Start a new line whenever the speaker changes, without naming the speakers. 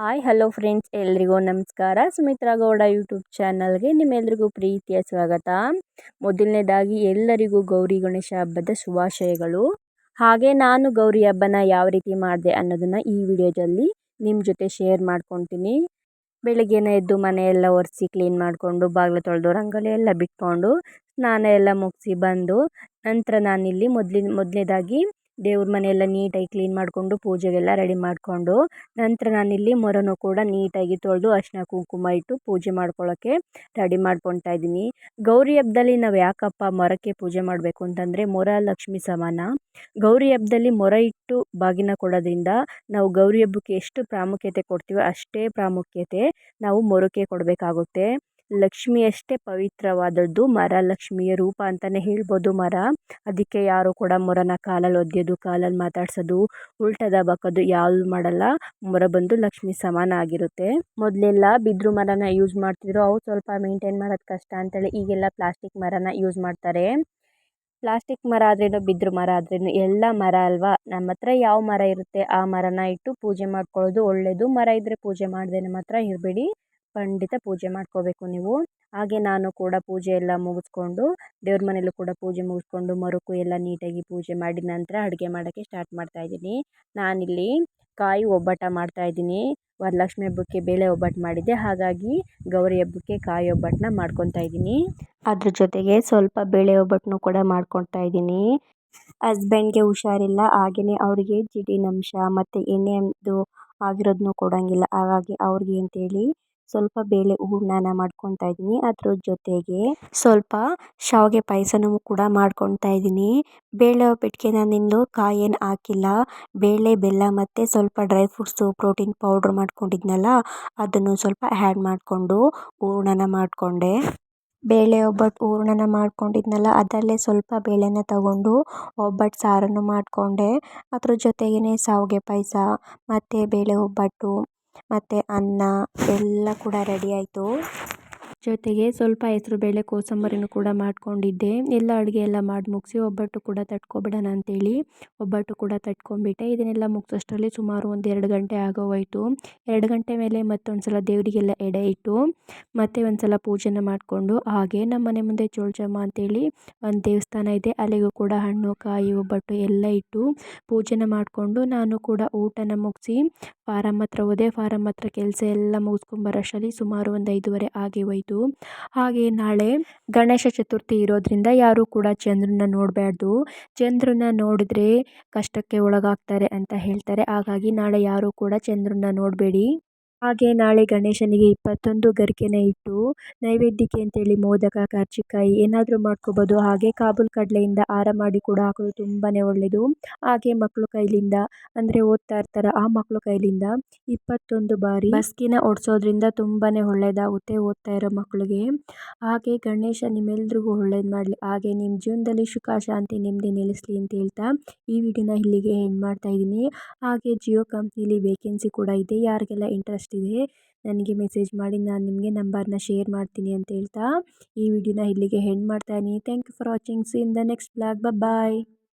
Hi hello friends ಎಲ್ರಿಗೂ ನಮಸ್ಕಾರ. Sumitra Gowda YouTube ಚಾನಲ್ಗೆ ನಿಮ್ಮೆಲ್ರಿಗೂ ಪ್ರೀತಿಯ ಸ್ವಾಗತ. ಮೊದಲನೇದಾಗಿ ಎಲ್ಲರಿಗೂ ಗೌರಿ ಗಣೇಶ ಹಬ್ಬದ ಶುಭಾಶಯಗಳು. ಹಾಗೆ ನಾನು ಗೌರಿ ಹಬ್ಬನ ಯಾವ ರೀತಿ ಮಾಡಿದೆ ಅನ್ನೋದನ್ನು ಈ ವಿಡಿಯೋದಲ್ಲಿ ನಿಮ್ಮ ಜೊತೆ ಶೇರ್ ಮಾಡ್ಕೊತೀನಿ. ಬೆಳಗ್ಗೆನೇ ಎದ್ದು ಮನೆಯೆಲ್ಲ ಒರೆಸಿ ಕ್ಲೀನ್ ಮಾಡಿಕೊಂಡು, ಬಾಗಿಲು ತೊಳೆದು, ರಂಗೋಲಿ ಎಲ್ಲ ಬಿಟ್ಕೊಂಡು, ಸ್ನಾನ ಎಲ್ಲ ಮುಗಿಸಿ ಬಂದು ನಂತರ ನಾನಿಲ್ಲಿ ಮೊದಲಿನ ಮೊದಲನೇದಾಗಿ ದೇವ್ರ ಮನೆಯೆಲ್ಲ ನೀಟಾಗಿ ಕ್ಲೀನ್ ಮಾಡಿಕೊಂಡು ಪೂಜೆಗೆಲ್ಲ ರೆಡಿ ಮಾಡಿಕೊಂಡು ನಂತರ ನಾನಿಲ್ಲಿ ಮೊರನೂ ಕೂಡ ನೀಟಾಗಿ ತೊಳೆದು ಅರಿಶಿನ ಕುಂಕುಮ ಇಟ್ಟು ಪೂಜೆ ಮಾಡ್ಕೊಳ್ಳೋಕ್ಕೆ ರೆಡಿ ಮಾಡ್ಕೊತಾ ಇದ್ದೀನಿ. ಗೌರಿ ಹಬ್ಬದಲ್ಲಿ ನಾವು ಯಾಕಪ್ಪ ಮೊರಕ್ಕೆ ಪೂಜೆ ಮಾಡಬೇಕು ಅಂತಂದರೆ ಮೊರ ಲಕ್ಷ್ಮಿ ಸಮಾನ. ಗೌರಿ ಹಬ್ಬದಲ್ಲಿ ಮೊರ ಇಟ್ಟು ಬಾಗಿನ ಕೊಡೋದ್ರಿಂದ ನಾವು ಗೌರಿ ಹಬ್ಬಕ್ಕೆ ಎಷ್ಟು ಪ್ರಾಮುಖ್ಯತೆ ಕೊಡ್ತೀವೋ ಅಷ್ಟೇ ಪ್ರಾಮುಖ್ಯತೆ ನಾವು ಮೊರಕ್ಕೆ ಕೊಡಬೇಕಾಗುತ್ತೆ. ಲಕ್ಷ್ಮಿಯಷ್ಟೇ ಪವಿತ್ರವಾದದ್ದು. ಮರ ಲಕ್ಷ್ಮಿಯ ರೂಪ ಅಂತಲೇ ಹೇಳ್ಬೋದು ಮರ. ಅದಕ್ಕೆ ಯಾರು ಕೂಡ ಮೊರನ ಕಾಲಲ್ಲಿ ಒದ್ದೆಯೋದು ಕಾಲಲ್ಲಿ ಮಾತಾಡ್ಸೋದು, ಉಲ್ಟದ ಬಾಕೋದು ಯಾವುದು ಮಾಡಲ್ಲ. ಮರ ಬಂದು ಲಕ್ಷ್ಮಿ ಸಮಾನ ಆಗಿರುತ್ತೆ. ಮೊದಲೆಲ್ಲ ಬಿದ್ರು ಮರನ ಯೂಸ್ ಮಾಡ್ತಿದ್ರು. ಅವು ಸ್ವಲ್ಪ ಮೇಂಟೈನ್ ಮಾಡೋದು ಕಷ್ಟ ಅಂತೇಳಿ ಈಗೆಲ್ಲ ಪ್ಲಾಸ್ಟಿಕ್ ಮರನ ಯೂಸ್ ಮಾಡ್ತಾರೆ. ಪ್ಲಾಸ್ಟಿಕ್ ಮರ ಆದ್ರೇನು, ಬಿದ್ರು ಮರ ಆದ್ರೇನು, ಎಲ್ಲ ಮರ ಅಲ್ವಾ? ನಮ್ಮ ಹತ್ರ ಯಾವ ಮರ ಇರುತ್ತೆ ಆ ಮರನ ಇಟ್ಟು ಪೂಜೆ ಮಾಡ್ಕೊಳ್ಳೋದು ಒಳ್ಳೆಯದು ಮರ ಇದ್ದರೆ ಪೂಜೆ ಮಾಡದೇನೆ ಮಾತ್ರ ಇರಬೇಡಿ. ಖಂಡಿತ ಪೂಜೆ ಮಾಡ್ಕೋಬೇಕು ನೀವು. ಹಾಗೆ ನಾನು ಕೂಡ ಪೂಜೆ ಎಲ್ಲ ಮುಗಿಸ್ಕೊಂಡು, ದೇವ್ರ ಮನೆಯಲ್ಲೂ ಕೂಡ ಪೂಜೆ ಮುಗಿಸ್ಕೊಂಡು ಮರುಕು ಎಲ್ಲ ನೀಟಾಗಿ ಪೂಜೆ ಮಾಡಿದ ನಂತರ ಅಡುಗೆ ಮಾಡೋಕ್ಕೆ ಸ್ಟಾರ್ಟ್ ಮಾಡ್ತಾಯಿದ್ದೀನಿ ನಾನಿಲ್ಲಿ ಕಾಯಿ ಒಬ್ಬಟ್ಟು ಮಾಡ್ತಾಯಿದ್ದೀನಿ ವರಲಕ್ಷ್ಮಿ ಹಬ್ಬಕ್ಕೆ ಬೇಳೆ ಒಬ್ಬಟ್ಟು ಮಾಡಿದ್ದೆ. ಹಾಗಾಗಿ ಗೌರಿ ಹಬ್ಬಕ್ಕೆ ಕಾಯಿ ಒಬ್ಬಟ್ಟನ್ನ ಮಾಡ್ಕೊತಾ ಇದ್ದೀನಿ. ಅದ್ರ ಜೊತೆಗೆ ಸ್ವಲ್ಪ ಬೇಳೆ ಒಬ್ಬಟ್ಟನ್ನು ಕೂಡ ಮಾಡ್ಕೊತಾ ಇದ್ದೀನಿ. ಹಸ್ಬೆಂಡ್ಗೆ ಹುಷಾರಿಲ್ಲ. ಹಾಗೆಯೇ ಅವರಿಗೆ ಜಿಡಿನಂಶ ಮತ್ತು ಎಣ್ಣೆದು ಆಗಿರೋದನ್ನು ಕೊಡೋಂಗಿಲ್ಲ. ಹಾಗಾಗಿ ಅವ್ರಿಗೆ ಅಂತೇಳಿ ಸ್ವಲ್ಪ ಬೇಳೆ ಹೂರ್ಣನ ಮಾಡ್ಕೊತಾ ಇದ್ದೀನಿ. ಅದ್ರ ಜೊತೆಗೆ ಸ್ವಲ್ಪ ಶಾವಿಗೆ ಪಾಯಸನೂ ಕೂಡ ಮಾಡ್ಕೊಳ್ತಾ ಇದ್ದೀನಿ. ಬೇಳೆ ಒಬ್ಬಟ್ಟಿಗೆ ಕಾಯಿ ಏನು ಹಾಕಿಲ್ಲ. ಬೇಳೆ, ಬೆಲ್ಲ ಮತ್ತು ಸ್ವಲ್ಪ ಡ್ರೈ ಫ್ರೂಟ್ಸು, ಪ್ರೋಟೀನ್ ಪೌಡ್ರ್ ಮಾಡ್ಕೊಂಡಿದ್ನಲ್ಲ, ಅದನ್ನು ಸ್ವಲ್ಪ ಆ್ಯಡ್ ಮಾಡಿಕೊಂಡು ಹೂರ್ಣನ ಮಾಡಿಕೊಂಡೆ. ಬೇಳೆ ಒಬ್ಬಟ್ಟು ಹೂರ್ಣನ ಮಾಡ್ಕೊಂಡಿದ್ನಲ್ಲ, ಅದರಲ್ಲೇ ಸ್ವಲ್ಪ ಬೇಳೆನ ತಗೊಂಡು ಒಬ್ಬಟ್ಟು ಸಾರನ್ನು ಮಾಡಿಕೊಂಡೆ. ಅದ್ರ ಜೊತೆಗೇ ಶಾವಿಗೆ ಪಾಯಸ ಮತ್ತು ಬೇಳೆ ಒಬ್ಬಟ್ಟು ಮತ್ತು ಅನ್ನ ಎಲ್ಲ ಕೂಡ ರೆಡಿ ಆಯಿತು. ಜೊತೆಗೆ ಸ್ವಲ್ಪ ಹೆಸ್ರುಬೇಳೆ ಕೋಸಂಬರಿನೂ ಕೂಡ ಮಾಡ್ಕೊಂಡಿದ್ದೆ. ಎಲ್ಲ ಅಡುಗೆ ಎಲ್ಲ ಮಾಡಿ ಮುಗಿಸಿ ಒಬ್ಬಟ್ಟು ಕೂಡ ತಟ್ಕೊಬಿಡೋಣ ಅಂತೇಳಿ ಒಬ್ಬಟ್ಟು ಕೂಡ ತಟ್ಕೊಂಡ್ಬಿಟ್ಟೆ. ಇದನ್ನೆಲ್ಲ ಮುಗಿಸೋಷ್ಟರಲ್ಲಿ ಸುಮಾರು ಒಂದು ಎರಡು ಗಂಟೆ ಆಗೋವಾಯಿತು ಎರಡು ಗಂಟೆ ಮೇಲೆ ಮತ್ತೊಂದು ಸಲ ದೇವರಿಗೆಲ್ಲ ಎಡೆ ಇಟ್ಟು ಮತ್ತೆ ಒಂದು ಸಲ ಪೂಜೆನ ಮಾಡಿಕೊಂಡು ಹಾಗೆ ನಮ್ಮ ಮನೆ ಮುಂದೆ ಚೋಳ್ಜಮ್ಮ ಅಂತೇಳಿ ಒಂದು ದೇವಸ್ಥಾನ ಇದೆ. ಅಲ್ಲಿಗೂ ಕೂಡ ಹಣ್ಣು, ಕಾಯಿ, ಒಬ್ಬಟ್ಟು ಎಲ್ಲ ಇಟ್ಟು ಪೂಜೆನ ಮಾಡಿಕೊಂಡು ನಾನು ಕೂಡ ಊಟನ ಮುಗಿಸಿ ಫಾರಮ್ ಹತ್ರ ಹೋದೆ ಫಾರಮ್ ಹತ್ರ ಕೆಲಸ ಎಲ್ಲ ಮುಗಿಸ್ಕೊಂಬರೋಷ್ಟರಲ್ಲಿ ಸುಮಾರು ಒಂದು ಐದುವರೆ ಆಗಿ ಹೋಯಿತು. ಹಾಗೆ ನಾಳೆ ಗಣೇಶ ಚತುರ್ಥಿ ಇರೋದ್ರಿಂದ ಯಾರೂ ಕೂಡ ಚಂದ್ರನ ನೋಡಬಾರ್ದು ಚಂದ್ರನ ನೋಡಿದ್ರೆ ಕಷ್ಟಕ್ಕೆ ಒಳಗಾಗ್ತಾರೆ ಅಂತ ಹೇಳ್ತಾರೆ. ಹಾಗಾಗಿ ನಾಳೆ ಯಾರೂ ಕೂಡ ಚಂದ್ರನ ನೋಡಬೇಡಿ. ಹಾಗೆ ನಾಳೆ ಗಣೇಶನಿಗೆ ಇಪ್ಪತ್ತೊಂದು ಗರಿಕೆನ ಇಟ್ಟು ನೈವೇದ್ಯಕ್ಕೆ ಅಂತೇಳಿ ಮೋದಕ ಕರ್ಜಿಕಾಯಿ ಏನಾದರೂ ಮಾಡ್ಕೋಬೋದು. ಹಾಗೆ ಕಾಬೂಲ್ ಕಡಲೆಯಿಂದ ಹಾರ ಮಾಡಿ ಕೂಡ ಹಾಕೋದು ತುಂಬಾ ಒಳ್ಳೆಯದು ಹಾಗೆ ಮಕ್ಕಳು ಕೈಲಿಂದ, ಅಂದರೆ ಓದ್ತಾ ಇರ್ತಾರೆ ಆ ಮಕ್ಕಳು ಕೈಲಿಂದ ಇಪ್ಪತ್ತೊಂದು ಬಾರಿ ಬಸ್ಕಿನ ಓಡಿಸೋದ್ರಿಂದ ತುಂಬಾ ಒಳ್ಳೆಯದಾಗುತ್ತೆ ಓದ್ತಾ ಇರೋ ಮಕ್ಕಳಿಗೆ ಹಾಗೆ ಗಣೇಶ ನಿಮ್ಮೆಲ್ರಿಗೂ ಒಳ್ಳೇದು ಮಾಡಲಿ. ಹಾಗೆ ನಿಮ್ಮ ಜೀವನದಲ್ಲಿ ಸುಖ ಶಾಂತಿ ನೆಮ್ಮದಿ ನೆಲೆಸಲಿ ಅಂತ ಹೇಳ್ತಾ ಈ ವಿಡಿಯೋನ ಇಲ್ಲಿಗೆ ಎಂಡ್ ಮಾಡ್ತಾ ಇದ್ದೀನಿ. ಹಾಗೆ ಜಿಯೋ ಕಂಪ್ನಿಲಿ ವೇಕೆನ್ಸಿ ಕೂಡ ಇದೆ. ಯಾರಿಗೆಲ್ಲ ಇಂಟ್ರೆಸ್ಟ್ ಇದೆ ನನಗೆ ಮೆಸೇಜ್ ಮಾಡಿ ನಾನು ನಿಮಗೆ ನಂಬರ್ನ ಶೇರ್ ಮಾಡ್ತೀನಿ ಅಂತ ಹೇಳ್ತಾ ಈ ವಿಡಿಯೋನ ಇಲ್ಲಿಗೆ ಹೆಂಡ್ ಮಾಡ್ತಾ ಇದ್ದೀನಿ. Thank you for watching see in the next blog bye